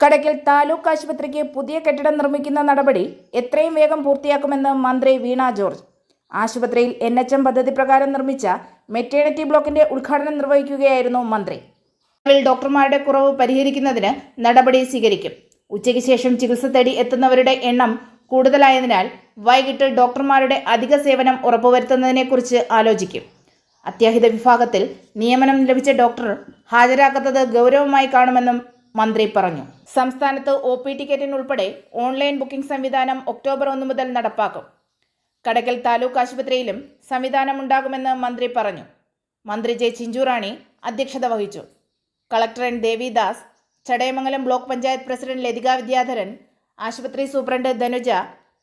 കടയ്ക്കൽ താലൂക്ക് ആശുപത്രിക്ക് പുതിയ കെട്ടിടം നിർമ്മിക്കുന്ന നടപടി എത്രയും വേഗം പൂർത്തിയാക്കുമെന്ന് മന്ത്രി വീണ ജോർജ്. ആശുപത്രിയിൽ എൻ എച്ച് എം പദ്ധതി പ്രകാരം നിർമ്മിച്ച മെറ്റേണിറ്റി ബ്ലോക്കിന്റെ ഉദ്ഘാടനം നിർവഹിക്കുകയായിരുന്നു മന്ത്രി. ഡോക്ടർമാരുടെ കുറവ് പരിഹരിക്കുന്നതിന് നടപടി സ്വീകരിക്കും. ഉച്ചയ്ക്ക് ശേഷം ചികിത്സ തേടി എത്തുന്നവരുടെ എണ്ണം കൂടുതലായതിനാൽ വൈകിട്ട് ഡോക്ടർമാരുടെ അധിക സേവനം ഉറപ്പുവരുത്തുന്നതിനെക്കുറിച്ച് ആലോചിക്കും. അത്യാഹിത വിഭാഗത്തിൽ നിയമനം ലഭിച്ച ഡോക്ടർ ഹാജരാക്കാത്തത് ഗൗരവമായി കാണുമെന്നും മന്ത്രി പറഞ്ഞു. സംസ്ഥാനത്ത് ഒ പി ടിക്കറ്റിനുൾപ്പെടെ ഓൺലൈൻ ബുക്കിംഗ് സംവിധാനം ഒക്ടോബർ ഒന്ന് മുതൽ നടപ്പാക്കും. കടക്കൽ താലൂക്ക് ആശുപത്രിയിലും സംവിധാനമുണ്ടാകുമെന്ന് മന്ത്രി പറഞ്ഞു. മന്ത്രി ജെ ചിഞ്ചുറാണി അധ്യക്ഷത വഹിച്ചു. Collector N Devidas Chadayamangalam block panchayat president Lathika Vidyadharan ആശുപത്രി സൂപ്രണ്ട് ധനുജ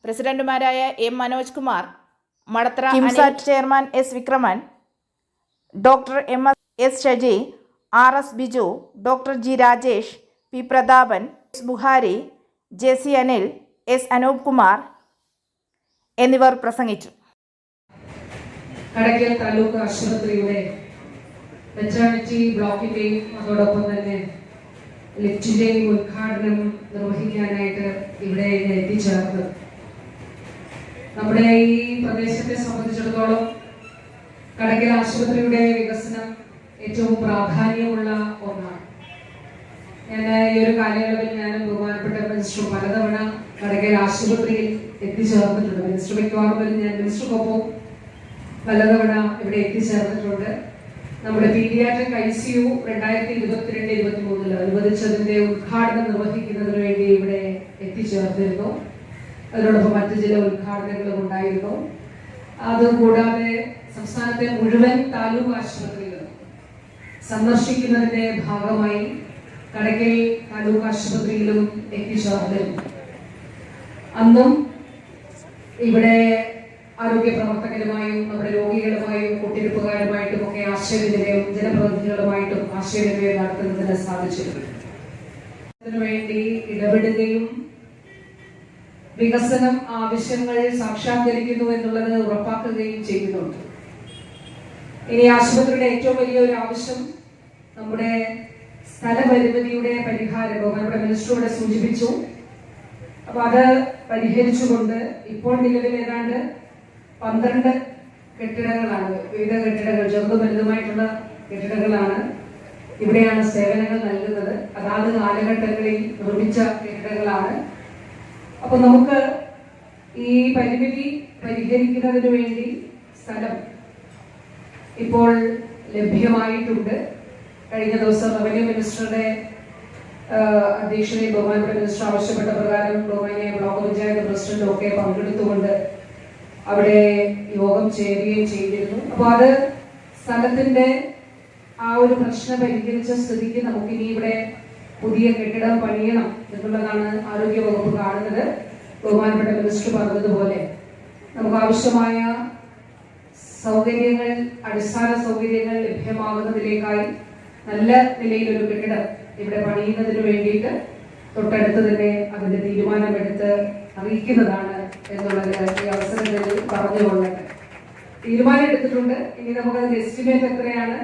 പ്രസിഡന്റുമാരായ M Manoj Kumar മടത്ര KIMSAT chairman S Vikraman doctor M S Shaji R S Biju doctor G Rajesh P Prathapan S Buhari J C Anil S Anoop Kumar എന്നിവർ പ്രസംഗിച്ചു. കടക്കൽ താലൂക്ക് ആശുപത്രിയുടെ maternity ബ്ലോക്കിന്റെയും അതോടൊപ്പം തന്നെ ലിഫ്റ്റിന്റെയും ഉദ്ഘാടനം നിർവഹിക്കാനായിട്ട് ഇവിടെ എത്തിച്ചേർന്നത് നമ്മുടെ ഈ പ്രദേശത്തെ സംബന്ധിച്ചിടത്തോളം കടക്കൽ ആശുപത്രിയുടെ വികസനം ഏറ്റവും പ്രാധാന്യമുള്ള ഒന്നാണ്. ഞാൻ ഈ ഒരു കാലയളവിൽ ഞാൻ ബഹുമാനപ്പെട്ട മിനിസ്റ്റർ പലതവണ കടയ്ക്കൽ ആശുപത്രിയിൽ എത്തിച്ചേർന്നിട്ടുണ്ട്. മിനിസ്റ്റർ മിക്കവാറും ഞാൻ മിനിസ്റ്റർക്കൊപ്പം പലതവണ ഇവിടെ എത്തിച്ചേർന്നിട്ടുണ്ട്. നമ്മുടെ പീഡിയാട്രിക് ഐ സി യു രണ്ടായിരത്തി ഇരുപത്തിരണ്ട് ഇരുപത്തി മൂന്നിൽ അനുവദിച്ചതിന്റെ ഉദ്ഘാടനം നിർവഹിക്കുന്നതിന് വേണ്ടി ഇവിടെ എത്തിച്ചേർന്നിരുന്നു. അതിനോടൊപ്പം മറ്റു ചില ഉദ്ഘാടനങ്ങളും ഉണ്ടായിരുന്നു. അതുകൂടാതെ സംസ്ഥാനത്തെ മുഴുവൻ താലൂക്ക് ആശുപത്രികളും സന്ദർശിക്കുന്നതിന്റെ ഭാഗമായി കടക്കൽ താലൂക്ക് ആശുപത്രിയിലും എത്തിച്ചേർന്നിരുന്നു. അന്നും ഇവിടെ ആരോഗ്യ പ്രവർത്തകരുമായും നമ്മുടെ രോഗികളുമായും കുട്ടിരിപ്പുകാരുമായിട്ടും ഒക്കെ ആശയവിനിമയം ജനപ്രതിനിധികളുമായിട്ടും ആശയവിനിമയം നടത്തുന്നതിന് സാധിച്ചിട്ടുണ്ട് അതിനുവേണ്ടി ഇടപെടുകയും വികസനം ആവശ്യങ്ങൾ സാക്ഷാത്കരിക്കുന്നു എന്നുള്ളത് ഉറപ്പാക്കുകയും ചെയ്യുന്നുണ്ട്. ഇനി ആശുപത്രിയുടെ ഏറ്റവും വലിയ ഒരു ആവശ്യം നമ്മുടെ സ്ഥലപരിമിതിയുടെ പരിഹാരവും നമ്മുടെ മിനിസ്റ്ററോടെ സൂചിപ്പിച്ചു. അപ്പൊ അത് പരിഹരിച്ചുകൊണ്ട് ഇപ്പോൾ നിലവിൽ ഏതാണ്ട് പന്ത്രണ്ട് കെട്ടിടങ്ങളാണ്. വിവിധ കെട്ടിടങ്ങൾ ചെറുതും വലുതുമായിട്ടുള്ള കെട്ടിടങ്ങളാണ്. ഇവിടെയാണ് സേവനങ്ങൾ നൽകുന്നത്. അതാത് കാലഘട്ടങ്ങളിൽ നിർമ്മിച്ച കെട്ടിടങ്ങളാണ്. അപ്പൊ നമുക്ക് ഈ പരിമിതി പരിഹരിക്കുന്നതിന് വേണ്ടി സ്ഥലം ഇപ്പോൾ ലഭ്യമായിട്ടുണ്ട്. കഴിഞ്ഞ ദിവസം റവന്യൂ മിനിസ്റ്ററുടെ അധ്യക്ഷതയിൽ ബഹുമാനപ്പെട്ട മിനിസ്റ്റർ ആവശ്യപ്പെട്ട പ്രകാരം ബഹുമാനിയായ ബ്ലോക്ക് പഞ്ചായത്ത് പ്രസിഡന്റും ഒക്കെ പങ്കെടുത്തുകൊണ്ട് അവിടെ യോഗം ചേരുകയും ചെയ്തിരുന്നു. അപ്പോൾ അത് സ്ഥലത്തിന്റെ ആ ഒരു പ്രശ്നം പരിഹരിച്ച സ്ഥിതിക്ക് നമുക്ക് ഇനി ഇവിടെ പുതിയ കെട്ടിടം പണിയണം എന്നുള്ളതാണ് ആരോഗ്യ വകുപ്പ് കാണുന്നത്. ബഹുമാനപ്പെട്ട മിനിസ്റ്റർ പറഞ്ഞതുപോലെ നമുക്ക് ആവശ്യമായ സൗകര്യങ്ങൾ അടിസ്ഥാന സൗകര്യങ്ങൾ ലഭ്യമാകുന്നതിലേക്കായി നല്ല നിലയിൽ ഒരു കെട്ടിടം ഇവിടെ പണിയുന്നതിന് വേണ്ടിയിട്ട് തൊട്ടടുത്ത് തന്നെ അതിന്റെ തീരുമാനമെടുത്ത് അറിയിക്കുന്നതാണ് എന്നുള്ളത് ഈ അവസരത്തിൽ പറഞ്ഞുകൊള്ളട്ടെ. തീരുമാനം എടുത്തിട്ടുണ്ട് ഇനി നമുക്കതിന്റെ എസ്റ്റിമേറ്റ് എത്രയാണ്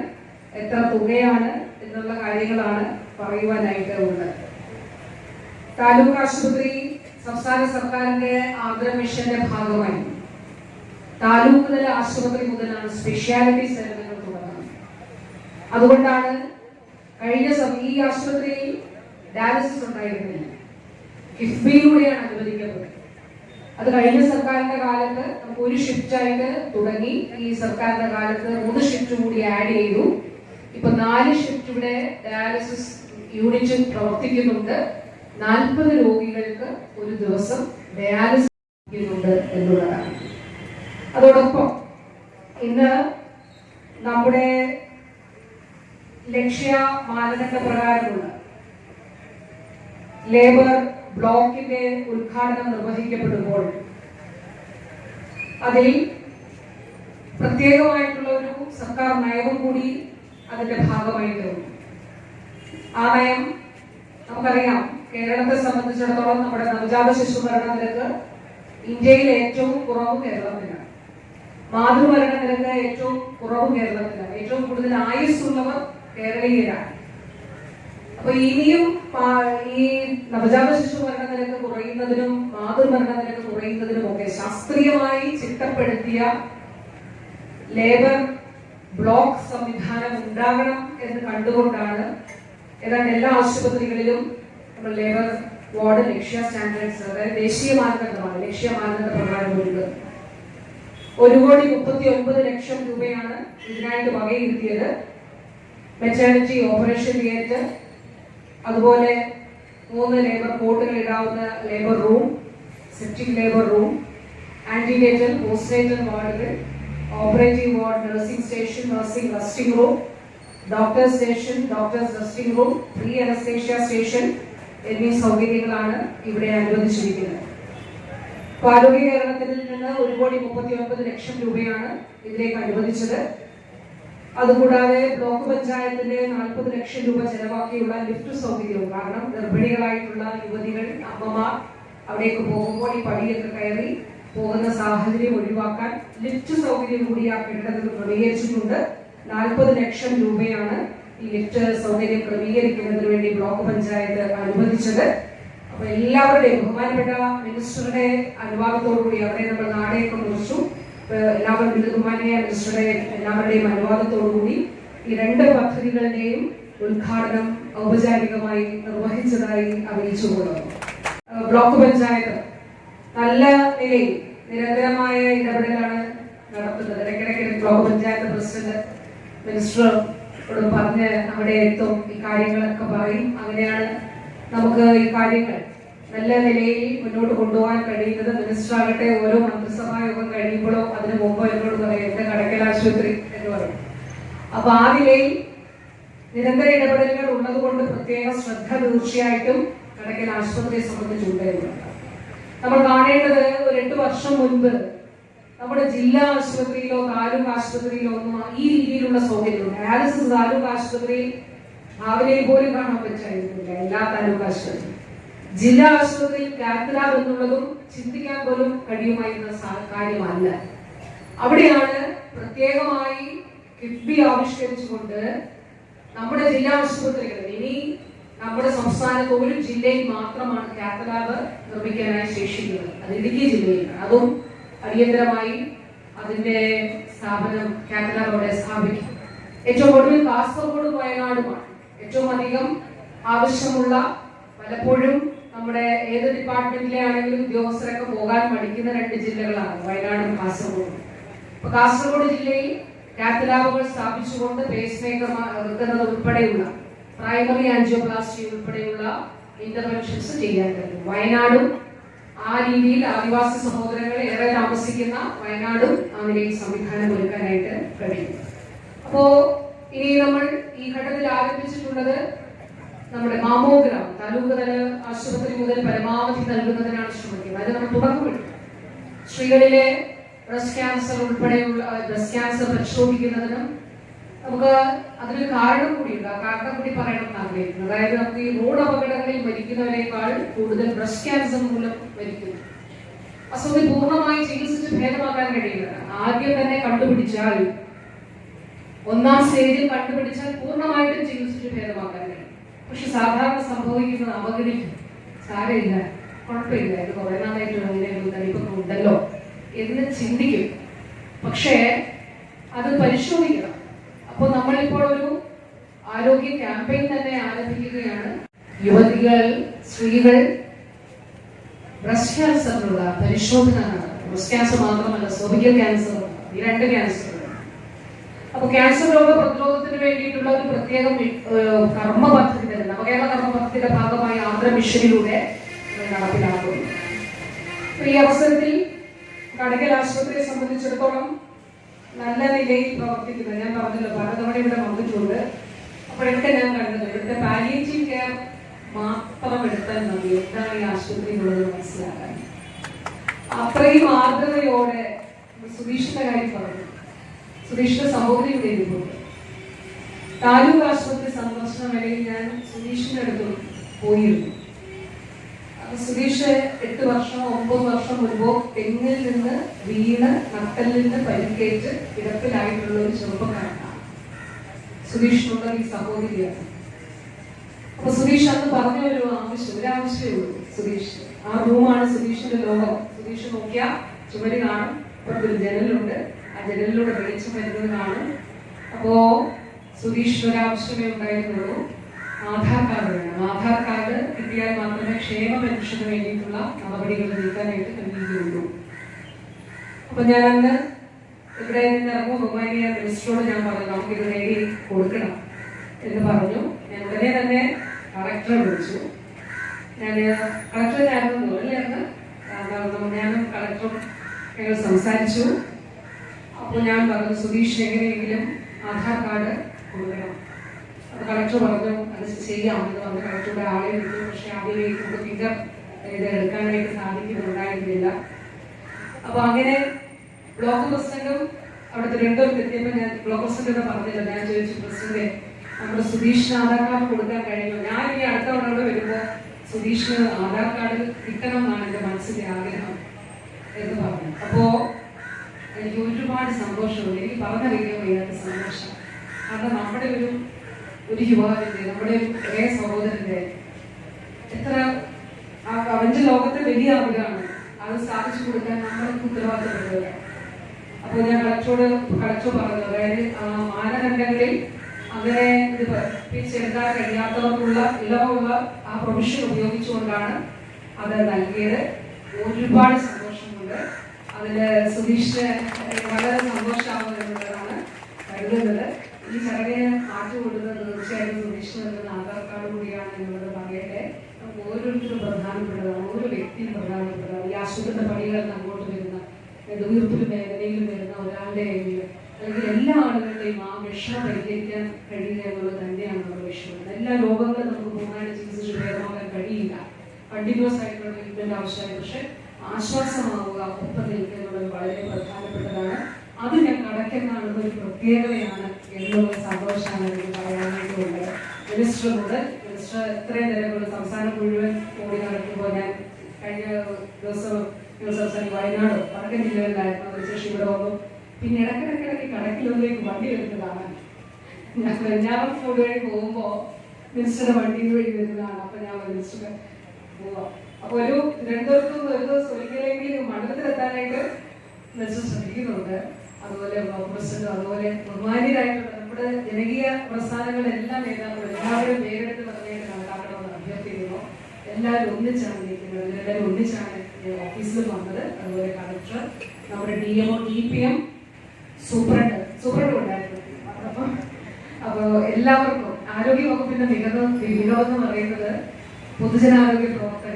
എത്ര തുകയാണ് എന്നുള്ള കാര്യങ്ങളാണ് പറയുവാനായിട്ട് ഉള്ളത്. താലൂക്ക് ആശുപത്രി സംസ്ഥാന സർക്കാരിന്റെ ആന്ധ്ര മിഷന്റെ ഭാഗമായി. താലൂക്ക് തല ആശുപത്രി മുതലാണ് സ്പെഷ്യാലിറ്റി തുടങ്ങുന്നത് അതുകൊണ്ടാണ് കഴിഞ്ഞ ഈ ആശുപത്രിയിൽ ഡയാലിസിസ് ഉണ്ടായിരുന്നില്ല കിഫ്ബിയിലൂടെയാണ് അനുവദിക്കപ്പെട്ടത്. അത് കഴിഞ്ഞ സർക്കാരിന്റെ കാലത്ത് നമുക്ക് ഒരു ഷിഫ്റ്റ് ആയിട്ട് തുടങ്ങി. ഈ സർക്കാരിന്റെ കാലത്ത് മൂന്ന് ഷിഫ്റ്റ് കൂടി ആഡ് ചെയ്തു. ഇപ്പൊ നാല് ഷിഫ്റ്റ് ഇവിടെ ഡയാലിസിസ് യൂണിറ്റ് പ്രവർത്തിക്കുന്നുണ്ട്. നാൽപ്പത് രോഗികൾക്ക് ഒരു ദിവസം ഡയാലിസിസ് എന്നുള്ളതാണ്. അതോടൊപ്പം ഇന്ന് നമ്മുടെ ലക്ഷ്യ മാനദണ്ഡ പ്രകാരമുള്ള ലേബർ ബ്ലോക്കിന്റെ ഉദ്ഘാടനം നിർവഹിക്കപ്പെടുമ്പോൾ അതിൽ പ്രത്യേകമായിട്ടുള്ള ഒരു സർക്കാർ നയവും കൂടി അതിന്റെ ഭാഗമായിട്ടുണ്ട് ആ നയം നമുക്കറിയാം കേരളത്തെ സംബന്ധിച്ചിടത്തോളം നമ്മുടെ നവജാത ശിശു മരണ നിരക്ക് ഇന്ത്യയിൽ ഏറ്റവും കുറവ് കേരളത്തിലാണ്. മാതൃമരണ നിരക്ക് ഏറ്റവും കുറവ് കേരളത്തിലാണ്. ഏറ്റവും കൂടുതൽ ആയുസ്സുള്ളവർ കേരളീയരാണ് അപ്പൊ ഇനിയും ഈ നവജാത ശിശു മരണ നിരക്ക് കുറയുന്നതിനും മാതൃമരണ നിരക്ക് കുറയുന്നതിനും ഒക്കെ ശാസ്ത്രീയമായി ചിട്ടപ്പെടുത്തിയ ലേബർ ബ്ലോക്ക് സംവിധാനം ഉണ്ടാകണം എന്ന് കണ്ടുകൊണ്ടാണ് ഏതാണ്ട് എല്ലാ ആശുപത്രികളിലും നമ്മൾ ലേബർ വാർഡ് ലക്ഷ്യ സ്റ്റാൻഡേർഡ്സ് അതായത് ദേശീയ മാനദണ്ഡമാണ് ലക്ഷ്യ മാനദണ്ഡ പ്രകാരമുണ്ട് ഒരു കോടി മുപ്പത്തി ഒൻപത് ലക്ഷം രൂപയാണ് ഇതിനായിട്ട് വകയിരുത്തിയത്. മെറ്റേണിറ്റി ഓപ്പറേഷൻ തിയേറ്റർ അതുപോലെ മൂന്ന് ലേബർ കോട്ടുകൾ ഇടാവുന്ന labour room septic labour room antenatal postnatal വാർഡുകൾ operative ward nursing station nursing resting room doctor station doctors resting room pre anaesthesia station എന്നീ സൗകര്യങ്ങളാണ് ഇവിടെ അനുവദിച്ചിരിക്കുന്നത്. ആരോഗ്യ കേരളത്തിൽ നിന്ന് ഒരു കോടി മുപ്പത്തി ഒൻപത് ലക്ഷം രൂപയാണ് ഇതിലേക്ക് അനുവദിച്ചത്. അതുകൂടാതെ ബ്ലോക്ക് പഞ്ചായത്തിന്റെ നാൽപ്പത് ലക്ഷം രൂപ ചെലവാക്കിയുള്ള ലിഫ്റ്റ് സൗകര്യവും കാരണം ഗർഭിണികളായിട്ടുള്ള യുവതികൾ അമ്മമാർ അവിടേക്ക് പോകുമ്പോൾ ഈ പടിയൊക്കെ കയറി പോകുന്ന സാഹചര്യം ഒഴിവാക്കാൻ ലിഫ്റ്റ് സൗകര്യം കൂടി ആ കെട്ടിടത്തിൽ ക്രമീകരിച്ചിട്ടുണ്ട്. നാൽപ്പത് ലക്ഷം രൂപയാണ് ഈ ലിഫ്റ്റ് സൗകര്യം ക്രമീകരിക്കുന്നതിന് വേണ്ടി ബ്ലോക്ക് പഞ്ചായത്ത് അനുവദിച്ചത്. അപ്പൊ എല്ലാവരുടെയും ബഹുമാനപ്പെട്ട മിനിസ്റ്ററുടെ അനുവാദത്തോടു കൂടി അവരെ നമ്മൾ നാടേക്ക് മുറിച്ചു എല്ലാവരും ബഹുമാനിയ മിസ്റ്ററുടെ എല്ലാവരുടെയും അനുവാദത്തോടുകൂടി ഈ രണ്ട് പദ്ധതികളുടെയും ഉദ്ഘാടനം ഔപചാരികമായി നിർവഹിച്ചതായി അറിയിച്ചു കൊള്ളുന്നു ബ്ലോക്ക് പഞ്ചായത്ത് നല്ല നിലയിൽ നിരന്തരമായ ഇടപെടലാണ് നടത്തുന്നത്. ഇടയ്ക്കിടയ്ക്ക് ബ്ലോക്ക് പഞ്ചായത്ത് പ്രസിഡന്റ് മിനിസ്റ്ററോട് പറഞ്ഞ് അവിടെ എത്തും ഈ കാര്യങ്ങളൊക്കെ പറയും. അങ്ങനെയാണ് നമുക്ക് ഈ കാര്യങ്ങൾ നല്ല നിലയിൽ മുന്നോട്ട് കൊണ്ടുപോകാൻ കഴിയുന്നത് മിനിസ്റ്റർ ആകട്ടെ ഓരോ മന്ത്രിസഭാ യോഗം കഴിയുമ്പോഴോ അതിനു മുമ്പോ എന്നോട് പറയും എന്റെ കടക്കൽ ആശുപത്രി എന്ന് പറയും. അപ്പൊ ആ നിലയിൽ നിരന്തര ഇടപെടലുകൾ ഉള്ളത് കൊണ്ട് പ്രത്യേക ശ്രദ്ധ തീർച്ചയായിട്ടും കടക്കൽ ആശുപത്രിയെ സംബന്ധിച്ചുണ്ടായിരുന്നു നമ്മൾ കാണേണ്ടത് ഒരു എട്ട് വർഷം മുൻപ് നമ്മുടെ ജില്ലാ ആശുപത്രിയിലോ താലൂക്ക് ആശുപത്രിയിലോ ഒന്നും ഈ രീതിയിലുള്ള സൗകര്യം ഡയാലിസിസ് താലൂക്ക് ആശുപത്രിയിൽ ഭാവനയിൽ പോലും കാണാൻ പറ്റായിരുന്നില്ല എല്ലാ താലൂക്ക് ആശുപത്രിയും ജില്ലാ ആശുപത്രിയിൽ കാത്ത് ലാബ് എന്നുള്ളതും ചിന്തിക്കാൻ പോലും കഴിയുമായിരുന്ന കാര്യമല്ല. അവിടെയാണ് പ്രത്യേകമായി കിഫ്ബി ആവിഷ്കരിച്ചുകൊണ്ട് നമ്മുടെ ജില്ലാ ആശുപത്രികൾ. ഇനി നമ്മുടെ സംസ്ഥാനത്ത് ഒരു ജില്ലയിൽ മാത്രമാണ് കാത്ത് ലാബ് നിർമ്മിക്കാനായി ശേഷിക്കുന്നത്. അത് ഇടുക്കി ജില്ലയിലാണ്. അതും അടിയന്തരമായി അതിന്റെ സ്ഥാപനം കാത്ത് ലാബ് അവിടെ സ്ഥാപിക്കും. ഏറ്റവും ഒടുവിൽ കാസർഗോഡ് വയനാടുമാണ്. ഏറ്റവും അധികം ആവശ്യമുള്ള പലപ്പോഴും നമ്മുടെ ഏത് ഡിപ്പാർട്ട്മെന്റിലെ ആണെങ്കിലും ഉദ്യോഗസ്ഥരൊക്കെ പോകാൻ മടിക്കുന്ന രണ്ട് ജില്ലകളാണ് വയനാടും കാസർഗോഡും. അപ്പൊ കാസർഗോഡ് ജില്ലയിൽ കാത്ത് ലാബുകൾ സ്ഥാപിച്ചുകൊണ്ട് പേസ് മേക്കർ ഉൾപ്പെടെയുള്ള പ്രൈമറി ആൻജിയോപ്ലാസ്റ്റി ഉൾപ്പെടെയുള്ള ഇന്റർവെൻഷൻസ് ചെയ്യാൻ കഴിയും. വയനാടും ആ രീതിയിൽ ആദിവാസി സഹോദരങ്ങൾ ഏറെ താമസിക്കുന്ന വയനാടും നിലയിൽ സംവിധാനം ഒരുക്കാനായിട്ട് കഴിയും. അപ്പോ ഇനി നമ്മൾ ഈ ഘട്ടത്തിൽ ആരംഭിച്ചിട്ടുള്ളത് നമ്മുടെ മാമോഗ്രാം താലൂക്ക് തല ആശുപത്രി മുതൽ പരമാവധി നൽകുന്നതിനാണ് ശ്രമിക്കുന്നത്. അത് നമ്മൾ തുടക്കമിട്ടു സ്ത്രീകളിലെ ബ്രസ്റ്റ് ക്യാൻസർ ഉൾപ്പെടെയുള്ള ബ്രസ്റ്റ് ക്യാൻസർ പരിശോധിക്കുന്നതിനും നമുക്ക് അതിനൊരു കാരണം കൂടിയുണ്ട്. ആ കാരണം കൂടി പറയണം എന്ന് ആഗ്രഹിക്കുന്നു. അതായത് നമുക്ക് ഈ റോഡ് അപകടങ്ങളിൽ മരിക്കുന്നവരെക്കാൾ കൂടുതൽ ബ്രസ്റ്റ് ക്യാൻസർ മൂലം മരിക്കുന്നു. അസുഖം പൂർണമായി ചികിത്സിച്ച് ഭേദമാക്കാൻ കഴിയുന്നത് ആദ്യം തന്നെ കണ്ടുപിടിച്ചാൽ ഒന്നാം സ്റ്റേജിൽ കണ്ടുപിടിച്ചാൽ പൂർണമായിട്ടും ചികിത്സിച്ച് ഭേദമാക്കാൻ കഴിയും പക്ഷെ സാധാരണ സംഭവിക്കുന്നത് അവഗണിക്കും സാരമില്ല. കുഴപ്പമില്ല. ഇത് കുറെ അങ്ങനെ ഒരു തനിപ്പൊക്കെ ഉണ്ടല്ലോ എന്ന് ചിന്തിക്കും. പക്ഷേ അത് പരിശോധിക്കണം. അപ്പോൾ നമ്മളിപ്പോൾ ഒരു ആരോഗ്യ ക്യാമ്പയിൻ തന്നെ ആരംഭിക്കുകയാണ്. യുവതികൾ സ്ത്രീകൾ ബ്രസ്റ്റ് ക്യാൻസറിനുള്ള പരിശോധന ബ്രസ്റ്റ് ക്യാൻസർ മാത്രമല്ല സർവിക്കൽ ക്യാൻസർ ഈ രണ്ട് ക്യാൻസറുകൾ അപ്പൊ ക്യാൻസർ രോഗ പ്രതിരോധത്തിന് വേണ്ടിയിട്ടുള്ള ഒരു പ്രത്യേക കർമ്മ പദ്ധതി തന്നെ നവകേരള കർമ്മ പദ്ധതിയുടെ ഭാഗമായി ആന്ധ്ര മിഷനിലൂടെ നടപ്പിലാക്കുന്നു. അപ്പൊ ഈ അവസരത്തിൽ കടകൽ ആശുപത്രിയെ സംബന്ധിച്ചിടത്തോളം നല്ല നിലയിൽ പ്രവർത്തിക്കുന്നത് ഞാൻ പറഞ്ഞല്ലോ പലതവണ ഇവിടെ വന്നിട്ടുണ്ട്. അപ്പോഴൊക്കെ ഞാൻ കണ്ടത്. ഇവിടുത്തെ പാലിയേറ്റീവ് കെയർ മാത്രം എടുത്താൽ മതി. എന്താണ് ഈ ആശുപത്രി എന്നുള്ളത് മനസ്സിലാക്കാൻ? അത്രയും ആർദ്രതയോടെ സുധീഷിന്റെ കാര്യം പറഞ്ഞു. സുധീഷിന്റെ സഹോദരി ഇവിടെ ഇരിപ്പുണ്ട് താലൂക്ക് ആശുപത്രി സന്ദർശന വേളയിൽ ഞാൻ സുധീഷിന്റെ അടുത്ത് പോയിരുന്നു. അപ്പൊ സുധീഷ് എട്ട് വർഷം ഒമ്പത് വർഷം മുൻപോ തെങ്ങിൽ നിന്ന് വീണ് നട്ടലിന് പരിക്കേറ്റ് കിടപ്പിലായിട്ടുള്ള ഒരു ചെറുപ്പക്കാരനാണ്. സുധീഷിനുള്ള ഈ സഹോദരിയാണ്. അപ്പൊ സുധീഷ് അന്ന് പറഞ്ഞ ഒരു ആവശ്യം ഒരു ആവശ്യമേ ഉള്ളൂ സുധീഷ്. ആ റൂമാണ് സുധീഷിന്റെ ലോകം. സുധീഷ് നോക്കിയാൽ ചുമര് കാണും. അപ്പുറത്തൊരു ജനലുണ്ട്. ജനലിലൂടെ വെളിച്ചം വരുന്നതിനാണ് അപ്പോൾ അപ്പോ സുധീഷിന് ഒരു ആവശ്യമേ ഉണ്ടായിരുന്നുള്ളൂ. ആധാർ കാർഡ് വേണം ആധാർ കാർഡ് കിട്ടിയാൽ മാത്രമേ ക്ഷേമ പെൻഷന് വേണ്ടിയിട്ടുള്ള നടപടികൾ നീക്കാനായിട്ട് കഴിയുകയുള്ളൂ. അപ്പൊ ഞാൻ അന്ന് ഇവിടെ നിന്ന് ഇറങ്ങും ബഹുമാനിയ മിനിസ്റ്ററോട് ഞാൻ പറഞ്ഞു നമുക്ക് ഇത് നേടി കൊടുക്കണം എന്ന് പറഞ്ഞു. ഞാൻ ഉടനെ തന്നെ കളക്ടറെ വിളിച്ചു. ഞാൻ കളക്ടറിനായിരുന്നു അല്ലേ അന്ന് ഞാനും കളക്ടറും ഞങ്ങൾ സംസാരിച്ചു. അപ്പോൾ ഞാൻ പറഞ്ഞു സുധീഷ് എങ്ങനെയെങ്കിലും ആധാർ കാർഡ് കൊടുക്കണം അപ്പോൾ കളക്ടർ പറഞ്ഞു അത് ചെയ്യാം എന്ന് പറഞ്ഞു കളക്ടറുടെ ആളെ വിട്ടു. പക്ഷെ ആദ്യമേ നമുക്ക് ഫിംഗർ ഇത് എടുക്കാനായിട്ട് സാധിക്കുന്നുണ്ടായിരുന്നില്ല. അപ്പൊ അങ്ങനെ ബ്ലോക്ക് പ്രസിഡന്റും അവിടെ തിരുവനന്തപുരത്ത് എത്തിയപ്പോൾ ഞാൻ ബ്ലോക്ക് പ്രസിഡന്റ് പറഞ്ഞില്ല. ഞാൻ ചോദിച്ചു പ്രസിഡന്റ് നമ്മുടെ സുധീഷിന് ആധാർ കാർഡ് കൊടുക്കാൻ കഴിഞ്ഞു? ഞാൻ ഇനി അടുത്ത തവണ വരുമ്പോൾ വരുമ്പോ സുധീഷിന് ആധാർ കാർഡ് കിട്ടണം എന്നാണ് എന്റെ മനസ്സിന്റെ ആഗ്രഹം എന്ന് പറഞ്ഞു. അപ്പോ എനിക്ക് ഒരുപാട് സന്തോഷമുണ്ട്. എനിക്ക് പറഞ്ഞറിയാൻ വയ്യാത്ത സന്തോഷം. കാരണം നമ്മുടെ ഒരു ഒരു യുവാവിന്റെ നമ്മുടെ ഒരു ഒരേ സഹോദരന്റെ എത്ര ആ അവന്റെ ലോകത്തെ വലിയ അറിവാണ് അത് സാധിച്ചു കൊടുക്കാൻ നമ്മൾക്ക് ഉത്തരവാദിത്തപ്പെട്ടത് അപ്പോൾ ഞാൻ കളക്ടറോട് കളക്ടർ പറഞ്ഞു അതായത് മാനദണ്ഡങ്ങളിൽ അങ്ങനെ ഇത് പിടിച്ചെടുക്കാൻ കഴിയാത്തവർക്കുള്ള ഇളവുള്ള ആ പ്രൊവിഷൻ ഉപയോഗിച്ചുകൊണ്ടാണ് അത് നൽകിയത്. ഒരുപാട് സന്തോഷമുണ്ട്. അതിൽ സുധീഷിന് വളരെ സന്തോഷമാവുന്നതാണ് കരുതുന്നത്. ഈ ചടങ്ങിന് മാറ്റി കൊടുക്കുന്നത് തീർച്ചയായും സുധീഷിന് നൽകുന്ന ആധാർ കാർഡ് കൂടിയാണ് എന്നുള്ളത് പറയട്ടെ. ഓരോരുത്തരും പ്രധാനപ്പെട്ടതാണ്. ഓരോ വ്യക്തിയും പ്രധാനപ്പെട്ടതാണ്. ഈ ആശുപത്രി പണികളിൽ അങ്ങോട്ട് വരുന്ന നെടുവീർപ്പിലും വേദനയിലും വരുന്ന ഒരാളുടെ അല്ലെങ്കിൽ എല്ലാ ആളുകളുടെയും ആ വിഷമം പരിഹരിക്കാൻ കഴിയുക എന്നുള്ളത് തന്നെയാണ് നമ്മുടെ വിഷയം എല്ലാ രോഗങ്ങളും നമുക്ക് പൂർണമായിട്ട് ചികിത്സിച്ച് ഭേദമാക്കാൻ കഴിയില്ല. കണ്ടിന്യൂസ് ആയിട്ടുള്ള ട്രീറ്റ്മെന്റ് ആവശ്യമായി പക്ഷെ ആശ്വാസമാവുക ഒപ്പം നിൽക്കുക എന്നുള്ളത് വളരെ പ്രധാനപ്പെട്ടതാണ്. അത് ഞാൻ കടക്കെന്നാണ് ഒരു പ്രത്യേകതയാണ്. എന്നുള്ള സന്തോഷമാണ് എനിക്ക് പറയാനായിട്ടുള്ളത്. മിനിസ്റ്ററിനോട് മിനിസ്റ്റർ എത്രയും നേരം സംസ്ഥാനം മുഴുവൻ കൂടി നടക്കുമ്പോൾ ഞാൻ കഴിഞ്ഞ ദിവസം സംസ്ഥാനം വയനാട് വടക്കൻ ജില്ലയിലായിരുന്നു അതിനുശേഷം ഇവിടെ വന്നു. പിന്നെ ഇടക്കിടക്കിടക്ക് കടക്കിലൊന്നിലേക്ക് വണ്ടി വരുന്നതാണ്. ഞാൻ പഞ്ചാബ് ഫുഡ് വഴി പോകുമ്പോൾ മിനിസ്റ്ററുടെ വണ്ടിയിൽ വഴി വരുന്നതാണ്. അപ്പം ഞാൻ മിനിസ്റ്റർ പോവാം. അപ്പൊ ഒരു തിരുവനന്തപുരത്ത് ഒരു ദിവസം ഒരിക്കലെങ്കിലും മണ്ഡലത്തിലെത്താനായിട്ട് മിനിസ്റ്റർ ശ്രമിക്കുന്നുണ്ട്. അതുപോലെ ബ്ലോക്ക് പ്രസിഡന്റ് അതുപോലെ ബഹുമാന്യരായിട്ടുള്ള നമ്മുടെ ജനകീയ പ്രസ്ഥാനങ്ങളെല്ലാം നേതാക്കളും എല്ലാവരും പേരെടുത്ത് പറഞ്ഞായിട്ട് കണക്കാക്കണമെന്ന് അഭ്യർത്ഥിക്കുന്നു. എല്ലാവരും ഒന്നിച്ചാണ് നിൽക്കുന്നത്. എല്ലാവരും ഒന്നിച്ചാണ് ഓഫീസിൽ വന്നത്. അതുപോലെ കളക്ടർ നമ്മുടെ D MO D P M superintendent superintendent ഉണ്ടായിരുന്നു. അപ്പം അപ്പോൾ എല്ലാവർക്കും ആരോഗ്യ വകുപ്പിന്റെ മികവ് മികവെന്ന് പറയുന്നത് പൊതുജനാരോഗ്യ പ്രവർത്തകരുടെ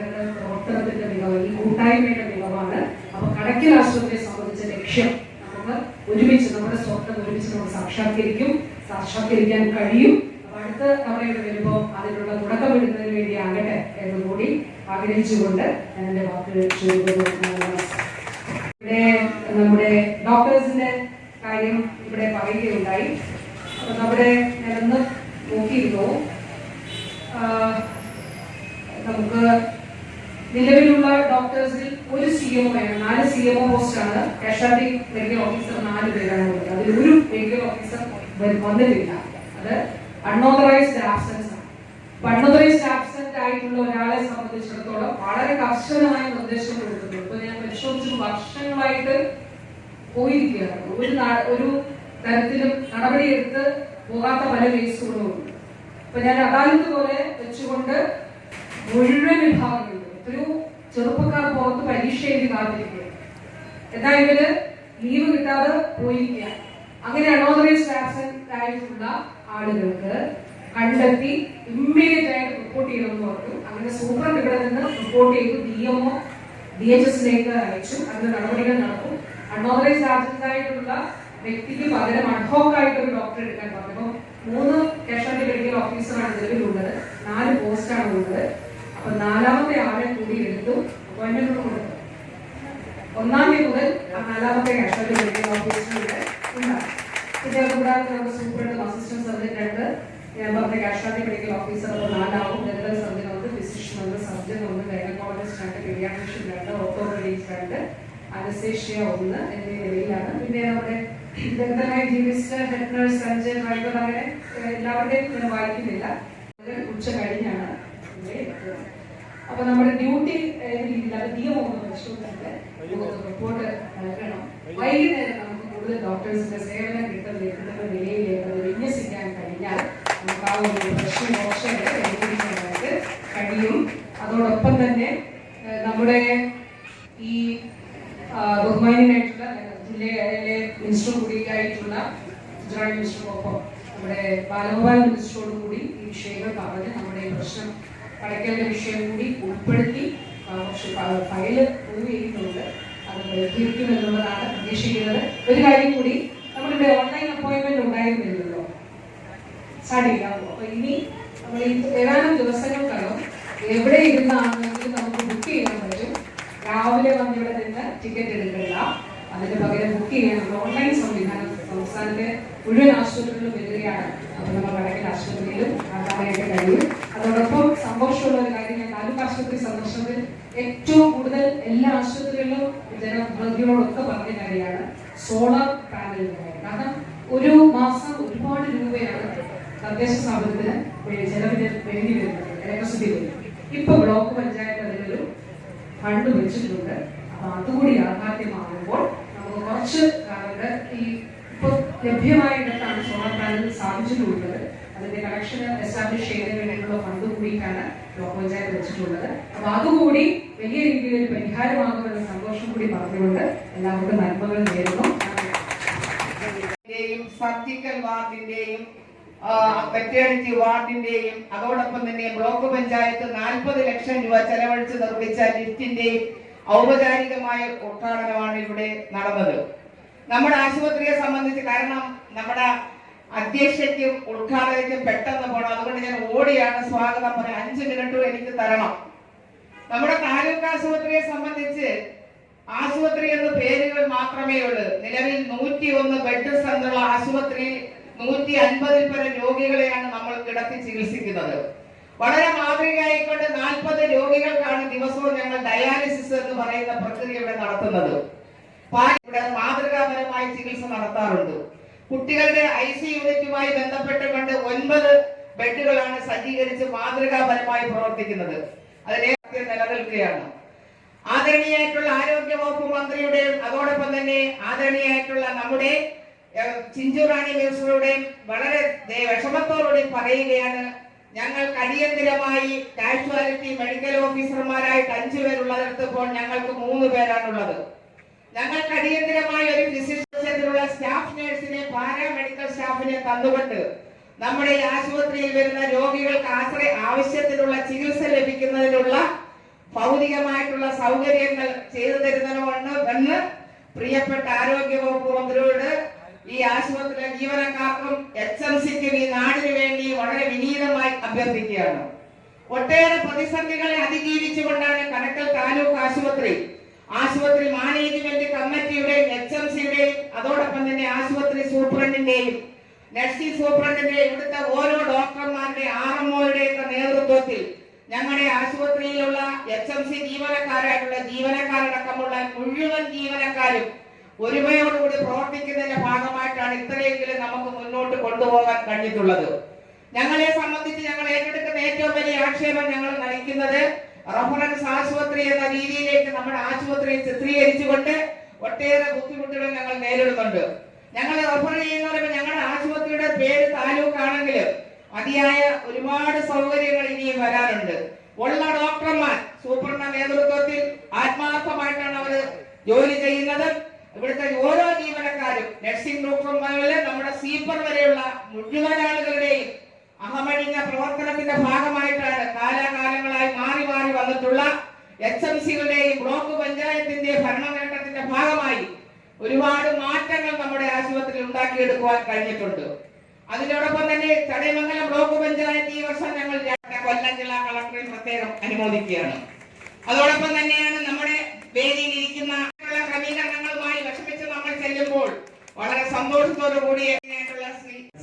മികവ് ഈ കൂട്ടായ്മയുടെ നിലവാണ് അപ്പൊ കടയ്ക്കൽ ആശ്രമത്തെ സംബന്ധിച്ച ലക്ഷ്യം നമുക്ക് ഒരുമിച്ച് നമ്മുടെ സ്വപ്നം ഒരുമിച്ച് നമുക്ക് സാക്ഷാത്കരിക്കും സാക്ഷാത്കരിക്കാൻ കഴിയും. അടുത്ത തവണയുടെ വരുമ്പോൾ അതിനുള്ള തുടക്കമിടുന്നതിന് എന്ന് കൂടി ആഗ്രഹിച്ചുകൊണ്ട് എന്റെ വാക്കുകൾ ചുരുക്കുന്നു. ഇവിടെ നമ്മുടെ ഡോക്ടേഴ്സിന്റെ കാര്യം ഇവിടെ പറയുകയുണ്ടായി. നമ്മുടെ ഞാനൊന്ന് നോക്കിയിരുന്നു. നമുക്ക് നിലവിലുള്ള ഡോക്ടേഴ്സിൽ ഒരു സി എം വേണം. നാല് സി എം പോസ്റ്റാണ് കാഷ്വാലിറ്റി മെഡിക്കൽ ഓഫീസർ നാല് പേരാണ് ഉള്ളത്. അതിൽ ഒരു മെഡിക്കൽ ഓഫീസർ വന്നിട്ടില്ല. അത് അൺഓതറൈസ്ഡ് ആബ്സെൻസ് ആണ്. അൺഓതറൈസ്ഡ് ആബ്സെന്റ് ആയിട്ടുള്ള ഒരാളെ സംബന്ധിച്ചിടത്തോളം വളരെ കർശനമായ നിർദ്ദേശം കൊടുക്കുന്നു ഇപ്പൊ ഞാൻ പരിശോധിച്ചു വർഷങ്ങളായിട്ട് പോയിരിക്കുകയാണ്. ഒരു ഒരു തരത്തിലും നടപടിയെടുത്ത് പോകാത്ത പല കേസുകളും ഉണ്ട്. ഇപ്പൊ ഞാൻ അദാലത്ത് പോലെ വെച്ചുകൊണ്ട് മുഴുവൻ വിഭാഗങ്ങളിലും എത്രയോ ചെറുപ്പക്കാർ പുറത്ത് പരീക്ഷ എഴുതി കാത്തിരിക്കുക. എന്നാ ഇവർ? ലീവ് കിട്ടാതെ പോയിരിക്കുക. അങ്ങനെ അണോതറൈസ്ഡ് ആബ്സെന്റ് ആയിട്ടുള്ള ആളുകൾക്ക് കണ്ടെത്തി ഇമ്മീഡിയറ്റ് ആയിട്ട് റിപ്പോർട്ട് ചെയ്യണമെന്ന് പറഞ്ഞു. അങ്ങനെ സൂപ്രണ്ട് ഇവിടെ നിന്ന് റിപ്പോർട്ട് ചെയ്തു ഡി എംഒ ഡി എച്ച് എസിലേക്ക് അയച്ചു. അതിന് നടപടികൾ നടക്കും. അൺഓതറൈസ്ഡ് ആബ്സെന്റ് ആയിട്ടുള്ള വ്യക്തിക്ക് പകരം അഡ്ഹോക്ക് ആയിട്ട് ഒരു ഡോക്ടർ എടുക്കാൻ പറഞ്ഞു. മൂന്ന് കാഷ്വാലിറ്റി മെഡിക്കൽ ഓഫീസറാണ് നിലവിലുള്ളത് നാല് പോസ്റ്റാണ് ഉള്ളത്. അപ്പൊ നാലാമത്തെ ആളെ കൂടി എടുത്തു. അപ്പോയിന്റ്മെന്റ് ഒന്നാം തീയതി മുതൽ ആ നാലാമത്തെ കാഷ്വാലിറ്റി അസിസ്റ്റന്റ് സർജൻ രണ്ട്. ഞാൻ പറഞ്ഞ casualty medical officer general surgeon ഉണ്ട് ഫിസിഷ്യൻ ഉണ്ട് സർജൻ ഉണ്ട് ഗൈനക്കോളജിസ്റ്റ് ഉണ്ട് പീഡിയാട്രിഷ്യൻ ഉണ്ട് ഓർത്തോപെഡിക്സ് ഉണ്ട് ഒന്ന് എന്നീ നിലയിലാണ് പിന്നെ നമ്മുടെ നഴ്സ് സർജൻ ഏഹ്, എല്ലാവരുടെയും ഞാൻ വായിക്കുന്നില്ല. ഉച്ച കഴിഞ്ഞാണ് ഇവിടെ എത്തുന്നത് അപ്പൊ നമ്മുടെ ഡ്യൂട്ടി കഴിയും. അതോടൊപ്പം തന്നെ നമ്മുടെ ഈ ബഹുമാനായിട്ടുള്ള ജില്ലയിലെ മിനിസ്റ്റർ കൂടിയായിട്ടുള്ള ഗുജറാത്ത് ഒപ്പം നമ്മുടെ ബാലഗോപാൽ മിനിസ്റ്ററോടും കൂടി ഈ വിഷയങ്ങൾ പറഞ്ഞ് നമ്മുടെ ഈ പ്രശ്നം അടയ്ക്കേണ്ട വിഷയം കൂടി ഉൾപ്പെടുത്തി കുറച്ച് ഫ- ഫയൽ മൂവ് ചെയ്യുന്നുണ്ട് അത് പരിഹരിക്കുമെന്നുള്ളതാണ് പ്രതീക്ഷിക്കുന്നത് ഒരു കാര്യം കൂടി നമ്മളിവിടെ ഓൺലൈൻ അപ്പോയിൻമെന്റ് ഉണ്ടായിരുന്നില്ലല്ലോ. സ്റ്റാർട്ട് അപ്പോൾ അപ്പൊ ഇനി നമ്മൾ ഈ ഏതാനും ദിവസങ്ങൾക്കകം എവിടെ ഇരുന്നാണെങ്കിലും നമുക്ക് ബുക്ക് ചെയ്യാൻ പറ്റും. രാവിലെ വന്നിവിടെ നിന്ന് ടിക്കറ്റ് എടുക്കില്ല അതിന് പകരം ബുക്ക് ചെയ്യാൻ ഓൺലൈൻ സംവിധാനം സംസ്ഥാനത്തെ മുഴുവൻ ആശുപത്രികളിലും വരികയാണ് അപ്പോൾ നമ്മൾ വടക്കൻ ആശുപത്രിയിലും കഴിയും. അതോടൊപ്പം സന്തോഷമുള്ള ഒരു കാര്യം ഞാൻ താലൂക്ക് ആശുപത്രി സന്ദർശനത്തിൽ ഏറ്റവും കൂടുതൽ എല്ലാ ആശുപത്രികളിലും ജനപ്രതിനിധികളോടൊക്കെ പറഞ്ഞ കാര്യമാണ്. സോളാർ പാനലുകൾ കാരണം ഒരു മാസം ഒരുപാട് രൂപയാണ് തദ്ദേശ സ്ഥാപനത്തിന് ചെലവിന് വേണ്ടി വരുന്നത് ഇലക്ട്രിസിറ്റി വരുന്നത് ഇപ്പൊ ബ്ലോക്ക് പഞ്ചായത്ത് അതിലൊരു ഫണ്ട് വെച്ചിട്ടുണ്ട്. അപ്പൊ അതുകൂടി യാഥാർത്ഥ്യമാകുമ്പോൾ നമുക്ക് കുറച്ച് കാലത്ത് ഈ ഇപ്പൊ ലഭ്യമായിട്ടാണ് സോളാർ പാനൽ സ്ഥാപിച്ചിട്ടുള്ളത്. അതിന്റെ കണക്ഷൻ എസ്റ്റാബ്ലിഷ് ചെയ്യുന്നതിന് വേണ്ടിയിട്ടുള്ള ഫണ്ട് കൂടിയിട്ടാണ് ബ്ലോക്ക് പഞ്ചായത്ത് വെച്ചിട്ടുള്ളത്. അപ്പൊ അതുകൂടി വലിയ രീതിയിൽ ഒരു പരിഹാരമാകുമെന്ന സന്തോഷം കൂടി പറഞ്ഞുകൊണ്ട് എല്ലാവർക്കും നന്മകൾ നേരുന്നു. സർജിക്കൽ വാർഡിന്റെയും മെറ്റേണിറ്റി വാർഡിന്റെയും അതോടൊപ്പം തന്നെ ബ്ലോക്ക് പഞ്ചായത്ത് നാൽപ്പത് ലക്ഷം രൂപ ചെലവഴിച്ച് നിർമ്മിച്ച ലിഫ്റ്റിന്റെയും ഔപചാരികമായ ഉദ്ഘാടനമാണ് ഇവിടെ നടന്നത്. നമ്മുടെ ആശുപത്രിയെ സംബന്ധിച്ച് കാരണം നമ്മുടെ അധ്യക്ഷയ്ക്കും ഉദ്ഘാടനയ്ക്കും പെട്ടെന്ന് പോകണം അതുകൊണ്ട് ഞാൻ ഓടിയാണ് സ്വാഗതം പറയാം അഞ്ച് മിനിറ്റും എനിക്ക് തരണം. നമ്മുടെ താലൂക്ക് ആശുപത്രിയെ സംബന്ധിച്ച് ആശുപത്രി എന്ന പേരുകൾ മാത്രമേ ഉള്ളൂ. നിലവിൽ നൂറ്റി ഒന്ന് ബെഡ് സെന്റുള്ള ആശുപത്രിയിൽ നൂറ്റി അൻപതിൽ പരം രോഗികളെയാണ് നമ്മൾ കിടത്തി ചികിത്സിക്കുന്നത്. വളരെ മാതൃകയായിക്കൊണ്ട് നാൽപ്പത് രോഗികൾക്കാണ് ദിവസവും ഞങ്ങൾ ഡയാലിസിസ് എന്ന് പറയുന്ന പ്രക്രിയ ഇവിടെ നടത്തുന്നത്. ഇവിടെ മാതൃകാപരമായി ചികിത്സ നടത്താറുണ്ട്. കുട്ടികളുടെ ഐ സി യൂണിറ്റുമായി ബന്ധപ്പെട്ടുകൊണ്ട് ഒൻപത് ബെഡുകളാണ് സജ്ജീകരിച്ച് മാതൃകാപരമായി പ്രവർത്തിക്കുന്നത്. അതിലേറെ നിലനിൽക്കുകയാണ്. ആദരണീയായിട്ടുള്ള ആരോഗ്യ വകുപ്പ് മന്ത്രിയുടെയും അതോടൊപ്പം തന്നെ ആദരണീയായിട്ടുള്ള നമ്മുടെ ചിഞ്ചുറാണി മിനിസ്റ്ററുടെയും വളരെ വിഷമത്തോടുകൂടി പറയുകയാണ് ഞങ്ങൾക്ക് അടിയന്തിരമായി കാഷ്വാലിറ്റി മെഡിക്കൽ ഓഫീസർമാരായിട്ട് അഞ്ചു പേരുള്ളതെടുത്തപ്പോൾ ഞങ്ങൾക്ക് മൂന്ന് പേരാണുള്ളത്. ഞങ്ങൾക്ക് അടിയന്തിരമായി ഒരു ഫിസിഷ്യൻസിലുള്ള സ്റ്റാഫ് നഴ്സിനെ പാരാമെഡിക്കൽ സ്റ്റാഫിനെ തന്നുകൊണ്ട് നമ്മുടെ ഈ ആശുപത്രിയിൽ വരുന്ന രോഗികൾക്ക് ആശ്രയ ആവശ്യത്തിനുള്ള ചികിത്സ ലഭിക്കുന്നതിനുള്ള ഭൗതികമായിട്ടുള്ള സൗകര്യങ്ങൾ ചെയ്തു തരുന്നതിനോട് എന്ന് പ്രിയപ്പെട്ട ആരോഗ്യ വകുപ്പ് മന്ത്രിയോട് ഈ ആശുപത്രിയിലെ ജീവനക്കാർക്കും എച്ച് എം സിക്കും ഈ നാടിനു വേണ്ടി വളരെ വിനീതമായി അഭ്യർത്ഥിക്കുകയാണ്. ഒട്ടേറെ പ്രതിസന്ധികളെ അതിജീവിച്ചുകൊണ്ടാണ് കണക്കൽ താലൂക്ക് ആശുപത്രി ആശുപത്രി മാനേജ്മെന്റ് കമ്മിറ്റിയുടെയും എച്ച് എം സിയുടെയും അതോടൊപ്പം തന്നെ ആശുപത്രി സൂപ്രണ്ടിന്റെയും നഴ്സിംഗ് സൂപ്രണ്ടിന്റെ ഇവിടുത്തെ ഓരോ ഡോക്ടർമാരുടെ ആർ എം ഒക്കെ നേതൃത്വത്തിൽ ഞങ്ങളുടെ ആശുപത്രിയിലുള്ള എച്ച് എം സി ജീവനക്കാരായിട്ടുള്ള ജീവനക്കാരടക്കമുള്ള മുഴുവൻ ജീവനക്കാരും ഒരുമയോടുകൂടി പ്രവർത്തിക്കുന്നതിന്റെ ഭാഗമായിട്ടാണ് ഇത്രയെങ്കിലും നമുക്ക് മുന്നോട്ട് കൊണ്ടുപോകാൻ കഴിഞ്ഞിട്ടുള്ളത്. ഞങ്ങളെ സംബന്ധിച്ച് ഞങ്ങൾ ഏറ്റെടുക്കുന്ന ഏറ്റവും വലിയ ആക്ഷേപം ഞങ്ങൾ നയിക്കുന്നത് റഫറൻസ് ആശുപത്രി എന്ന രീതിയിലേക്ക് നമ്മുടെ ആശുപത്രിയെ ചിത്രീകരിച്ചുകൊണ്ട് ഒട്ടേറെ ബുദ്ധിമുട്ടുകൾ ഞങ്ങൾ നേരിടുന്നുണ്ട്. ഞങ്ങൾ റഫർ ചെയ്യുന്ന ഞങ്ങളുടെ ആശുപത്രിയുടെ പേര് താലൂക്ക് ആണെങ്കിൽ മതിയായ ഒരുപാട് സൗകര്യങ്ങൾ ഇനിയും വരാനുണ്ട് ഉള്ള ഡോക്ടർമാർ സൂപ്രണ്ട നേതൃത്വത്തിൽ ആത്മാർത്ഥമായിട്ടാണ് അവർ ജോലി ചെയ്യുന്നത്. ഇവിടുത്തെ ഓരോ ജീവനക്കാരും നഴ്സിംഗ് ഡോക്ടർമാരിൽ നമ്മുടെ സീപ്പർ വരെയുള്ള മുഴുവൻ ആളുകളുടെയും അഹമഴിഞ്ഞ പ്രവർത്തനത്തിന്റെ ഭാഗമായിട്ടാണ് കാലാകാലങ്ങളായി മാറി മാറി വന്നിട്ടുള്ള എച്ച് എം സികളുടെയും ബ്ലോക്ക് പഞ്ചായത്തിന്റെ ഭരണനേട്ടത്തിന്റെ ഭാഗമായി ഒരുപാട് മാറ്റങ്ങൾ നമ്മുടെ ആശുപത്രിയിൽ ഉണ്ടാക്കിയെടുക്കുവാൻ കഴിഞ്ഞിട്ടുണ്ട്. അതിനോടൊപ്പം തന്നെ ചടയമംഗലം ബ്ലോക്ക് പഞ്ചായത്ത് ഈ വർഷം ഞങ്ങൾ കൊല്ലം ജില്ലാ കളക്ടറെ പ്രത്യേകം അനുമോദിക്കുകയാണ്. അതോടൊപ്പം തന്നെയാണ് നമ്മുടെ വേദിയിൽ ഇരിക്കുന്ന ക്രമീകരണങ്ങളുമായി വിഷമിച്ച് നമ്മൾ ചെല്ലുമ്പോൾ വളരെ സന്തോഷത്തോടു കൂടി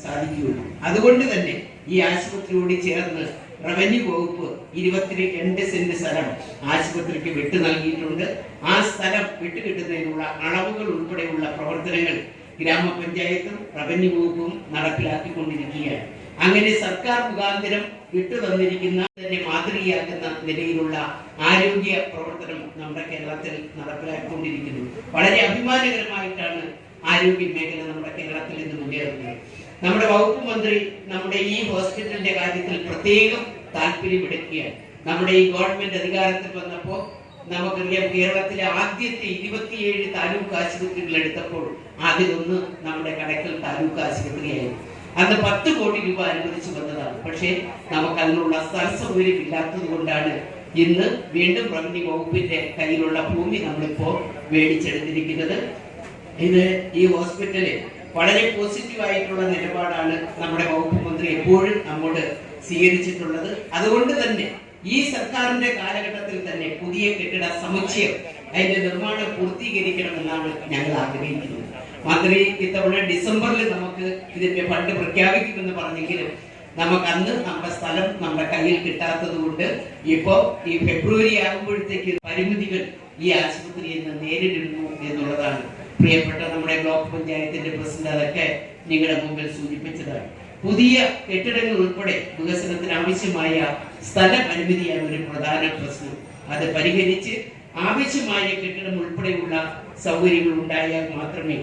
സാധിക്കുകയുള്ളൂ. അതുകൊണ്ട് തന്നെ ഈ ആശുപത്രിയോട് ചേർന്ന് റവന്യൂ വകുപ്പ് ഇരുപത്തിരണ്ട് സെന്റ് സ്ഥലം ആശുപത്രിക്ക് വിട്ടു നൽകിയിട്ടുണ്ട്. ആ സ്ഥലം വിട്ടുകിട്ടുന്നതിനുള്ള അളവുകൾ ഉൾപ്പെടെയുള്ള പ്രവർത്തനങ്ങൾ ഗ്രാമപഞ്ചായത്തും റവന്യൂ വകുപ്പും നടപ്പിലാക്കിക്കൊണ്ടിരിക്കുകയാണ്. അങ്ങനെ സർക്കാർ മുഖാന്തരം വിട്ടു തന്നിരിക്കുന്ന തന്നെ മാതൃകയാക്കുന്ന നിലയിലുള്ള ആരോഗ്യ പ്രവർത്തനം നമ്മുടെ കേരളത്തിൽ നടപ്പിലാക്കിക്കൊണ്ടിരിക്കുന്നു. വളരെ അഭിമാനകരമായിട്ടാണ് ആരോഗ്യ മേഖല നമ്മുടെ കേരളത്തിൽ ഇന്ന് മുന്നേറുന്നത്. നമ്മുടെ വകുപ്പ് മന്ത്രി നമ്മുടെ ഈ ഹോസ്പിറ്റലിന്റെ കാര്യത്തിൽ പ്രത്യേകം താല്പര്യമെടുക്കുകയാണ്. നമ്മുടെ ഈ ഗവൺമെന്റ് അധികാരത്തിൽ വന്നപ്പോൾ നമുക്കറിയാം കേരളത്തിലെ ആദ്യത്തെ ഇരുപത്തിയേഴ് താലൂക്ക് ആശുപത്രികൾ എടുത്തപ്പോൾ അതിലൊന്ന് നമ്മുടെ കടക്കൽ താലൂക്ക് ആശുപത്രിയായിരുന്നു. അന്ന് പത്ത് കോടി രൂപ അനുവദിച്ചു വന്നതാണ്. പക്ഷേ നമുക്ക് അതിനുള്ള സ്ഥല സൗകര്യം ഇല്ലാത്തത് കൊണ്ടാണ് ഇന്ന് വീണ്ടും റവന്യൂ വകുപ്പിന്റെ കയ്യിലുള്ള ഭൂമി നമ്മളിപ്പോ മേടിച്ചെടുത്തിരിക്കുന്നത്. ഇത് ഈ ഹോസ്പിറ്റൽ വളരെ പോസിറ്റീവ് ആയിട്ടുള്ള നിലപാടാണ് നമ്മുടെ വകുപ്പ് മന്ത്രി എപ്പോഴും നമ്മോട് സ്വീകരിച്ചിട്ടുള്ളത്. അതുകൊണ്ട് തന്നെ ഈ സർക്കാരിന്റെ കാലഘട്ടത്തിൽ തന്നെ പുതിയ കെട്ടിട സമുച്ചയം അതിന്റെ നിർമ്മാണം പൂർത്തീകരിക്കണമെന്നാണ് ഞങ്ങൾ ആഗ്രഹിക്കുന്നത്. മന്ത്രി ഇത്തവണ ഡിസംബറിൽ നമുക്ക് ഇതിന്റെ ഫണ്ട് പ്രഖ്യാപിക്കുമെന്ന് പറഞ്ഞെങ്കിലും നമുക്ക് അന്ന് നമ്മുടെ സ്ഥലം നമ്മുടെ കയ്യിൽ കിട്ടാത്തത് കൊണ്ട് ഇപ്പോ ഈ ഫെബ്രുവരി ആകുമ്പോഴത്തേക്ക് പരിമിതികൾ ഈ ആശുപത്രിയിൽ നിന്ന് നേരിടുന്നു എന്നുള്ളതാണ് പ്രിയപ്പെട്ട നമ്മുടെ ബ്ലോക്ക് പഞ്ചായത്തിന്റെ പ്രസിഡന്റ് അതൊക്കെ നിങ്ങളുടെ മുമ്പിൽ സൂചിപ്പിച്ചതാണ്. പുതിയ കെട്ടിടങ്ങൾ ഉൾപ്പെടെ വികസനത്തിന് ആവശ്യമായ സ്ഥലം അനുമതിയാണ് ഒരു പ്രധാന പ്രശ്നം. അത് പരിഹരിച്ച് ആവശ്യമായ കെട്ടിടം ഉൾപ്പെടെയുള്ള സൗകര്യങ്ങൾ ഉണ്ടായാൽ മാത്രമേ